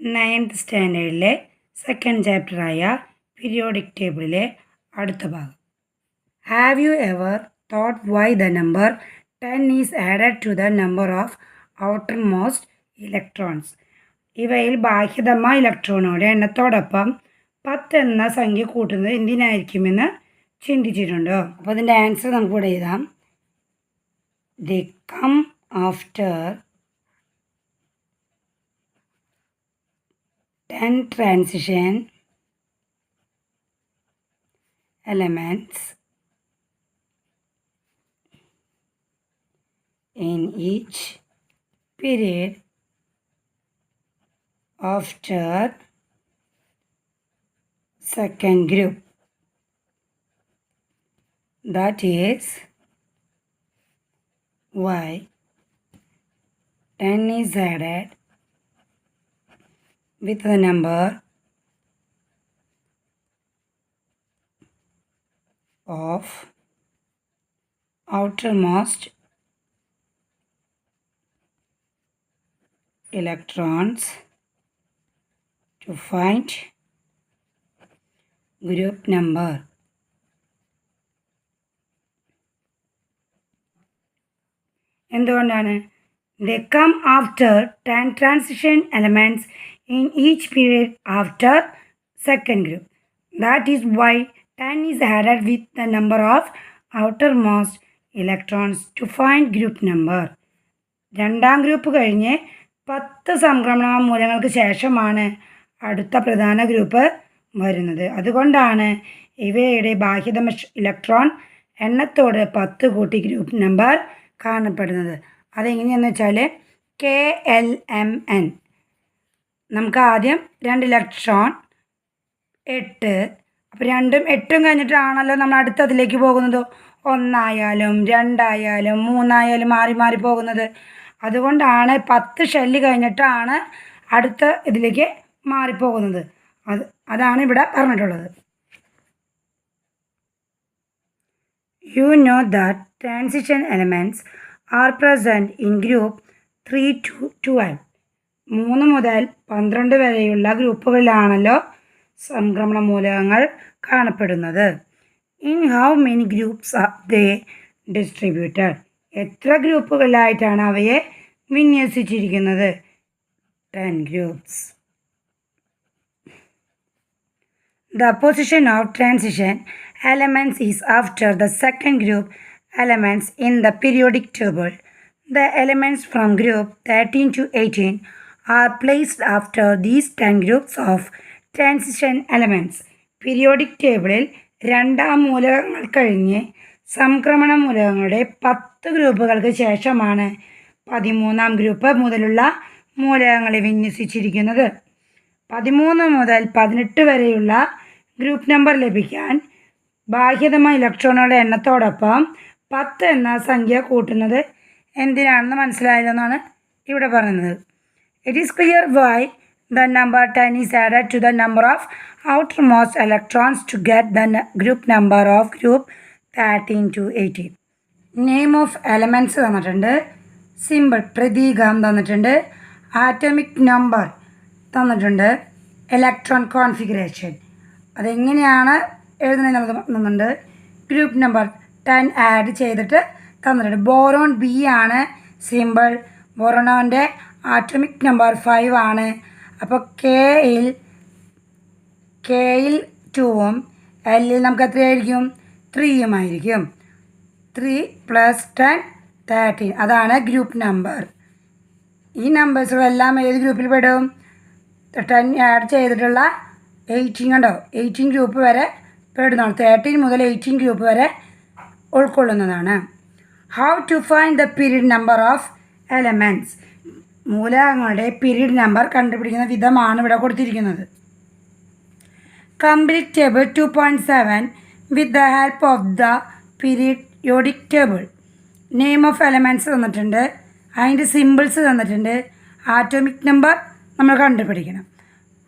Ninth സ്റ്റാൻഡേർഡിലെ second ചാപ്റ്ററായ periodic ടേബിളിലെ അടുത്ത ഭാഗം. Have you ever thought why the number ten is added to the number of outermost electrons ഇവയിൽ ബാഹ്യതമ ഇലക്ട്രോണുകളുടെ എണ്ണത്തോടൊപ്പം പത്ത് എന്ന സംഖ്യ കൂട്ടുന്നത് എന്തിനായിരിക്കുമെന്ന് ചിന്തിച്ചിട്ടുണ്ടോ? അപ്പോൾ അതിന്റെ ആൻസർ നമുക്കിവിടെ എഴുതാം. The come after 10 transition elements in each period after second group. That is why 10 is added with the number of outermost electrons to find group number. എന്തുകൊണ്ടാണ് they come after ten transition elements each period after second group that is why ten is added with the number of outermost electrons to find group number രണ്ടാം group കഴിഞ്ഞ് പത്ത് സംക്രമണ മൂലങ്ങൾക്ക് ശേഷമാണ് അടുത്ത പ്രധാന group വരുന്നത്. അതുകൊണ്ടാണ് ഇവയുടെ ബാഹ്യതമ ഇലക്ട്രോൺ എണ്ണത്തോട് പത്ത് കൂട്ടി ഗ്രൂപ്പ് നമ്പർ കാണപ്പെടുന്നത്. അതെങ്ങനെയാണെന്ന് വെച്ചാൽ കെ എൽ എം എൻ നമുക്ക് ആദ്യം രണ്ട് ഇലക്ട്രോൺ എട്ട്. അപ്പോൾ രണ്ടും എട്ടും കഴിഞ്ഞിട്ടാണല്ലോ നമ്മൾ അടുത്തതിലേക്ക് പോകുന്നത്. ഒന്നായാലും രണ്ടായാലും മൂന്നായാലും മാറി മാറി പോകുന്നത്. അതുകൊണ്ടാണ് പത്ത് ഷെല്ല് കഴിഞ്ഞിട്ടാണ് അടുത്ത ഇതിലേക്ക് മാറിപ്പോകുന്നത്. അത് അതാണ് ഇവിടെ പറഞ്ഞിട്ടുള്ളത്. You know that transition elements are present in group three to twelve മൂന്ന് മുതൽ പന്ത്രണ്ട് വരെയുള്ള ഗ്രൂപ്പുകളിലാണല്ലോ സംക്രമണ മൂലകങ്ങൾ കാണപ്പെടുന്നത്. In how many groups are they distributed എത്ര ഗ്രൂപ്പുകളിലായിട്ടാണ് അവയെ വിന്യസിച്ചിരിക്കുന്നത്? Ten groups the position of transition elements is after the second group elements in the periodic table The elements from group 13 to 18 are placed after these 10 groups of transition elements. Periodic ടേബിളിൽ രണ്ടാം മൂലകങ്ങൾ കഴിഞ്ഞ് സംക്രമണ മൂലകങ്ങളുടെ പത്ത് ഗ്രൂപ്പുകൾക്ക് ശേഷമാണ് പതിമൂന്നാം group മുതലുള്ള മൂലകങ്ങളെ വിന്യസിച്ചിരിക്കുന്നത് പതിമൂന്ന് മുതൽ പതിനെട്ട് വരെയുള്ള ഗ്രൂപ്പ് നമ്പർ ലഭിക്കാൻ ബാഹ്യതമായ ഇലക്ട്രോണുകളുടെ എണ്ണത്തോടൊപ്പം പത്ത് എന്ന സംഖ്യ കൂട്ടുന്നത് എന്തിനാണെന്ന് മനസ്സിലായതെന്നാണ് ഇവിടെ പറയുന്നത് it is clear why the number 10 is added to the number of outermost electrons to get the group number of group thirteen to eighteen name of elements തന്നിട്ടുണ്ട്. സിമ്പിൾ പ്രതീകം തന്നിട്ടുണ്ട്. ആറ്റമിക് നമ്പർ തന്നിട്ടുണ്ട്. ഇലക്ട്രോൺ കോൺഫിഗറേഷൻ അതെങ്ങനെയാണ് എഴുതുന്നത് തന്നുണ്ട് group number ten add ചെയ്തിട്ട് തന്നിട്ടുണ്ട്. Boron B ആണ് സിമ്പിൾ ബോറോണോന്റെ ആറ്റമിക് നമ്പർ ഫൈവ് ആണ്. അപ്പോൾ കെയിൽ കെയിൽ ടുവും എല്ലിൽ നമുക്ക് എത്രയായിരിക്കും? ത്രീയും ആയിരിക്കും. ത്രീ പ്ലസ് ടെൻ തേർട്ടീൻ അതാണ് ഗ്രൂപ്പ് നമ്പർ ഈ നമ്പേഴ്സുകളെല്ലാം ഏത് ഗ്രൂപ്പിൽ പെടും? ടെൻ ആഡ് ചെയ്തിട്ടുള്ള എയ്റ്റീൻ കണ്ടോ? എയ്റ്റീൻ ഗ്രൂപ്പ് വരെ പെടുന്നതാണ്. തേർട്ടീൻ മുതൽ എയ്റ്റീൻ ഗ്രൂപ്പ് വരെ ഉൾക്കൊള്ളുന്നതാണ്. How to find the period number of elements മൂലകങ്ങളുടെ പീരീഡ് നമ്പർ കണ്ടുപിടിക്കുന്ന വിധമാണ് ഇവിടെ കൊടുത്തിരിക്കുന്നത്. Complete table two point seven with the help of the periodic table name of elements തന്നിട്ടുണ്ട്. അതിന്റെ സിമ്പിൾസ് തന്നിട്ടുണ്ട്. ആറ്റോമിക് നമ്പർ നമ്മൾ കണ്ടുപിടിക്കണം.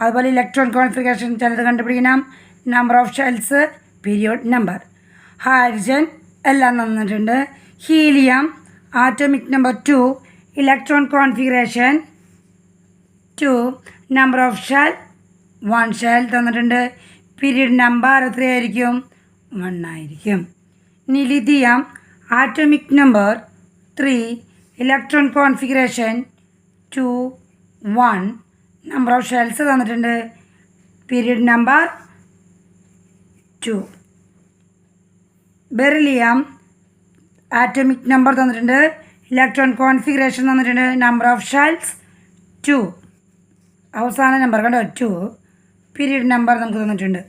അതുപോലെ ഇലക്ട്രോൺ കോൺഫിഗറേഷൻ ചിലത് കണ്ടുപിടിക്കണം. Number of shells period number hydrogen എല്ലാം തന്നിട്ടുണ്ട്. Helium atomic number two electron configuration. Two number of shell. One shell തന്നിട്ടുണ്ട്. പീരീഡ് നമ്പർ എത്രയായിരിക്കും? വൺ ആയിരിക്കും. ഇനി lithium atomic number three electron configuration two one number of shells തന്നിട്ടുണ്ട്. Period number two beryllium atomic number തന്നിട്ടുണ്ട്. Electron configuration തന്നിട്ടുണ്ട് number of shells two അവസാന number കണ്ടോ? Two period number നമുക്ക് തന്നിട്ടുണ്ട്.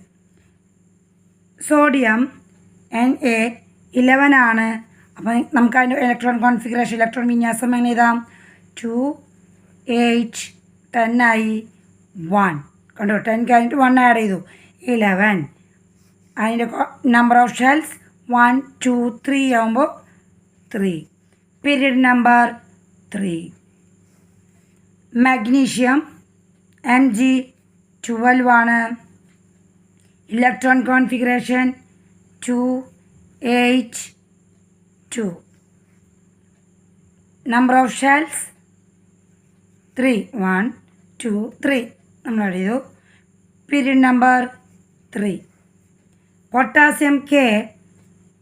സോഡിയം എൻ എ ഇലവൻ ആണ്. അപ്പം നമുക്ക് അതിന്റെ ഇലക്ട്രോൺ കോൺഫിഗറേഷൻ ഇലക്ട്രോൺ വിന്യാസം എങ്ങനെ എഴുതാം? ടു എയ്റ്റ് ടെൻ ആയി വൺ കണ്ടോ? ടെൻ കഴിഞ്ഞിട്ട് വൺ ആഡ് ചെയ്തു. ഇലവൻ അതിന്റെ number of shells one two three ആകുമ്പോൾ three number three magnesium M G twelve ആണ്. Electron configuration two eight two number of shells three one two three നമ്മൾ ചെയ്തു. Period number three potassium K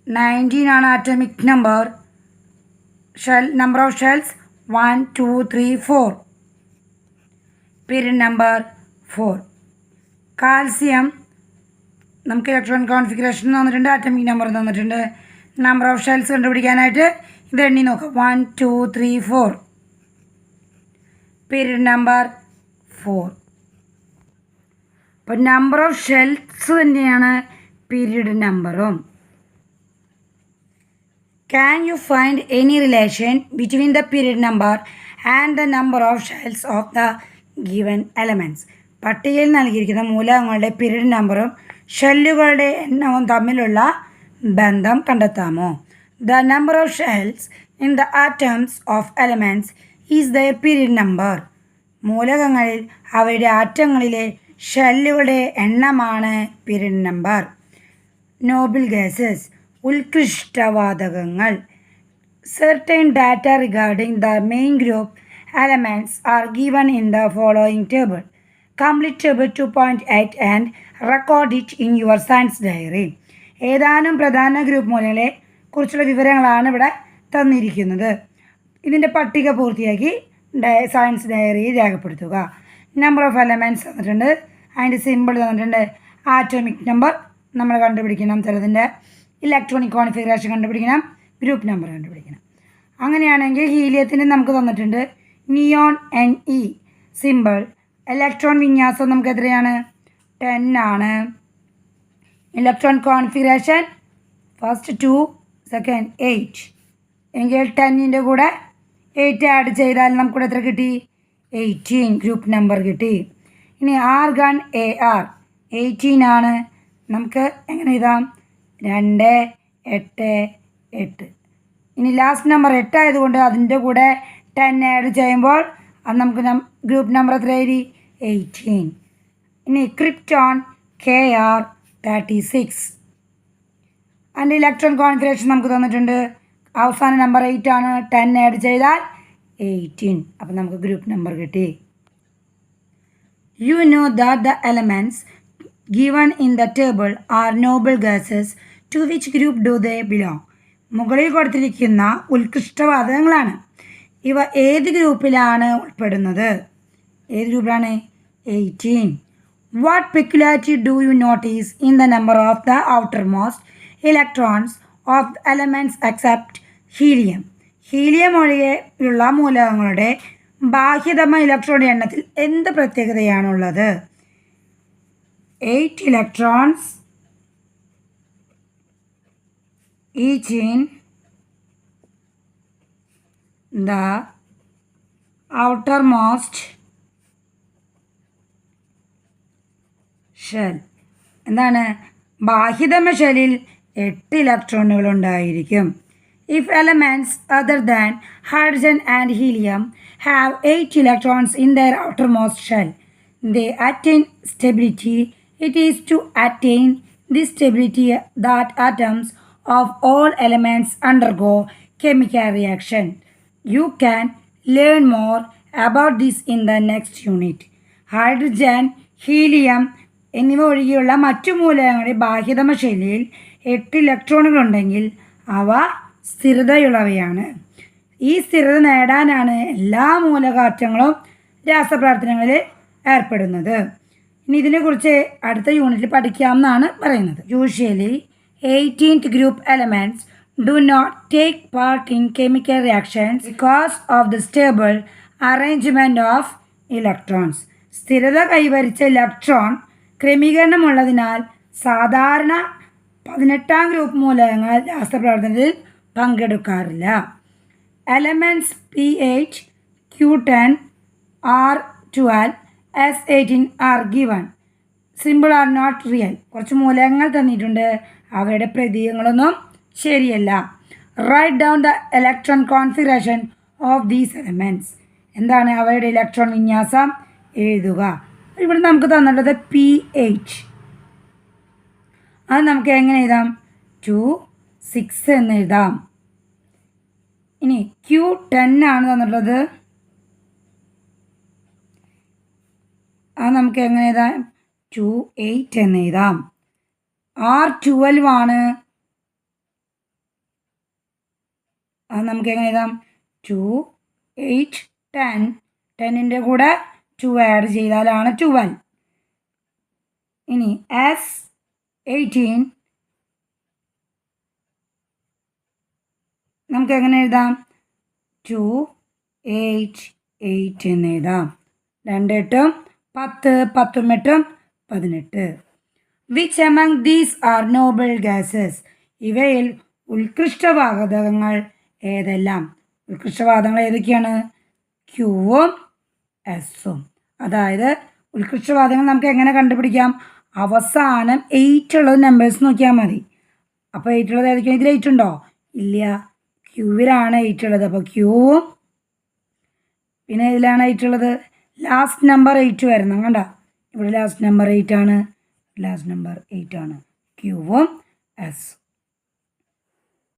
nineteen ആണ് atomic number shell number of shells one two three four period number four calcium നമുക്ക് electron configuration തന്നിട്ടുണ്ട് atomic number തന്നിട്ടുണ്ട്. Number of shells കണ്ടുപിടിക്കാനായിട്ട് ഇത് എണ്ണി നോക്കാം. One two three four period number four അപ്പോൾ number of shells തന്നെയാണ് period നമ്പറും Can you find any relation between the period number and the number of shells of the given elements? പട്ടികയിൽ നൽകിയിരിക്കുന്ന മൂലകങ്ങളുടെ പീരീഡ് നമ്പറും ഷെല്ലുകളുടെ എണ്ണവും തമ്മിലുള്ള ബന്ധം കണ്ടെത്താമോ? The number of shells in the atoms of elements is their period number മൂലകങ്ങളിൽ അവയുടെ ആറ്റങ്ങളിലെ ഷെല്ലുകളുടെ എണ്ണമാണ് പീരീഡ് നമ്പർ നോബിൾ ഗ്യാസസ് ഉത്കൃഷ്ടവാതകങ്ങൾ. Certain data regarding the main group elements are given in the following table Complete table 2.8 and record it in your science diary ഏതാനും പ്രധാന group മൂലങ്ങളെ കുറിച്ചുള്ള വിവരങ്ങളാണ് ഇവിടെ തന്നിരിക്കുന്നത്. ഇതിന്റെ പട്ടിക പൂർത്തിയാക്കി സയൻസ് ഡയറിയിൽ രേഖപ്പെടുത്തുക. നമ്പർ ഓഫ് എലമെന്റ്സ് തന്നിട്ടുണ്ട്. അതിന്റെ സിമ്പിൾ തന്നിട്ടുണ്ട്. ആറ്റോമിക് നമ്പർ നമ്മൾ കണ്ടുപിടിക്കണം ചിലതിന്റെ ഇലക്ട്രോണിക് കോൺഫിഗറേഷൻ കണ്ടുപിടിക്കണം ഗ്രൂപ്പ് നമ്പർ കണ്ടുപിടിക്കണം. അങ്ങനെയാണെങ്കിൽ ഹീലിയത്തിന് നമുക്ക് തന്നിട്ടുണ്ട് neon N E symbol electron വിന്യാസം നമുക്ക് എത്രയാണ്? ടെൻ ആണ്. Electron configuration first two second eight എങ്കിൽ ടെന്നിന്റെ കൂടെ എയ്റ്റ് ആഡ് ചെയ്താൽ നമുക്കിവിടെ എത്ര കിട്ടി? എയ്റ്റീൻ ഗ്രൂപ്പ് നമ്പർ കിട്ടി. ഇനി argon A R eighteen ആണ്. നമുക്ക് എങ്ങനെ എഴുതാം? രണ്ട് എട്ട് എട്ട്. ഇനി ലാസ്റ്റ് നമ്പർ എട്ടായതുകൊണ്ട് അതിന്റെ കൂടെ ടെൻ ആഡ് ചെയ്യുമ്പോൾ അത് നമുക്ക് ഗ്രൂപ്പ് നമ്പർ എത്ര എഴുതി എയ്റ്റീൻ ഇനി krypton K R thirty six അതിന്റെ ഇലക്ട്രോൺ കോൺഫിഗറേഷൻ നമുക്ക് തന്നിട്ടുണ്ട്. അവസാന നമ്പർ എയ്റ്റ് ആണ്. ടെൻ ആഡ് ചെയ്താൽ എയ്റ്റീൻ അപ്പം നമുക്ക് ഗ്രൂപ്പ് നമ്പർ കിട്ടി. You know that the elements given in the table are noble gases. To which group do they belong മുകളിൽ കൊടുത്തിരിക്കുന്ന ഉത്കൃഷ്ടവാതകങ്ങളാണ് ഇവ ഏത് ഗ്രൂപ്പിലാണ് ഉൾപ്പെടുന്നത്? ഏത് ഗ്രൂപ്പിലാണ്? Eighteen what peculiarity do you notice in the number of the outermost electrons of elements except helium helium ഒഴികെയുള്ള മൂലകങ്ങളുടെ ബാഹ്യതമ ഇലക്ട്രോണിന്റെ എണ്ണത്തിൽ എന്ത് പ്രത്യേകതയാണുള്ളത്? Eight electrons each in the outermost shell എന്താണ്? ബാഹ്യതമ ഷെല്ലിൽ എട്ട് ഇലക്ട്രോണുകൾ ഉണ്ടായിരിക്കും. If elements other than hydrogen and helium have eight electrons in their outermost shell they attain stability it is to attain this stability that atoms of all elements undergo chemical reaction. You can learn more about this in the next unit. Hydrogen helium എന്നിവ ഒഴികെയുള്ള മറ്റു മൂലകങ്ങളുടെ ബാഹ്യതമ ശൈലിയിൽ എട്ട് ഇലക്ട്രോണുകൾ ഉണ്ടെങ്കിൽ അവ സ്ഥിരതയുള്ളവയാണ് ഈ സ്ഥിരത നേടാനാണ് എല്ലാ മൂലകാറ്റങ്ങളും രാസപ്രവർത്തനങ്ങളിൽ ഏർപ്പെടുന്നത് ഇനി ഇതിനെക്കുറിച്ച് അടുത്ത യൂണിറ്റിൽ പഠിക്കാമെന്നാണ് പറയുന്നത് usually eighteenth group elements do not take part in chemical reactions because of the stable arrangement of electrons. സ്ഥിരത കൈവരിച്ച ഇലക്ട്രോൺ ക്രമീകരണമുള്ളതിനാൽ സാധാരണ പതിനെട്ടാം ഗ്രൂപ്പ് മൂലകങ്ങൾ രാസപ്രവർത്തനത്തിൽ പങ്കെടുക്കാറില്ല elements P H Q ten R twelve S eighteen are given symbol are not real കുറച്ച് മൂലകങ്ങൾ തന്നിട്ടുണ്ട്. അവയുടെ പ്രതീകങ്ങളൊന്നും ശരിയല്ല. Write down the electron configuration of these elements എന്താണ് അവയുടെ ഇലക്ട്രോൺ വിന്യാസം? എഴുതുക. ഇവിടെ നമുക്ക് തന്നിട്ടുള്ളത് പി എച്ച് അത് നമുക്ക് എങ്ങനെ എഴുതാം? ടു സിക്സ് എന്ന് എഴുതാം. ഇനി ക്യൂ ടെൻ ആണ് തന്നിട്ടുള്ളത്. അത് നമുക്ക് എങ്ങനെ എഴുതാം? ടു എയ്റ്റ് എന്ന് എഴുതാം. ആർ ട്വൽവ് ആണ്. അത് നമുക്ക് എങ്ങനെ എഴുതാം? ടു എയ്റ്റ് ടെൻ ടെന്നിന്റെ കൂടെ ടു ആഡ് ചെയ്താലാണ് ട്വൽവ് ഇനി എസ് എയ്റ്റീൻ നമുക്ക് എങ്ങനെ എഴുതാം? ടു എയ്റ്റ് എയ്റ്റ് എന്ന് എഴുതാം. രണ്ടെട്ടും പത്ത് പത്തും എട്ടും പതിനെട്ട്. Which among these are noble gases ഇവയിൽ ഉത്കൃഷ്ടവാതകങ്ങൾ ഏതെല്ലാം? ഉത്കൃഷ്ടവാതകങ്ങൾ ഏതൊക്കെയാണ്? ക്യൂവും എസും അതായത് ഉത്കൃഷ്ടവാതകങ്ങൾ നമുക്ക് എങ്ങനെ കണ്ടുപിടിക്കാം? അവസാനം എയ്റ്റ് ഉള്ളത് നമ്പേഴ്സ് നോക്കിയാൽ മതി. അപ്പോൾ എയ്റ്റ് ഉള്ളത് ഏതൊക്കെയാണ് ഇതിൽ എയ്റ്റ് ഉണ്ടോ? ഇല്ല. ക്യൂവിലാണ് എയ്റ്റ് ഉള്ളത്. അപ്പോൾ ക്യൂവും പിന്നെ ഇതിലാണ് എയ്റ്റ് ഉള്ളത്. ലാസ്റ്റ് നമ്പർ എയ്റ്റ് വരുന്നു. കണ്ട? ഇവിടെ ലാസ്റ്റ് നമ്പർ എയ്റ്റ് ആണ്. ലാസ്റ്റ് നമ്പർ എയ്റ്റ് ആണ്. ക്യൂവും എസ്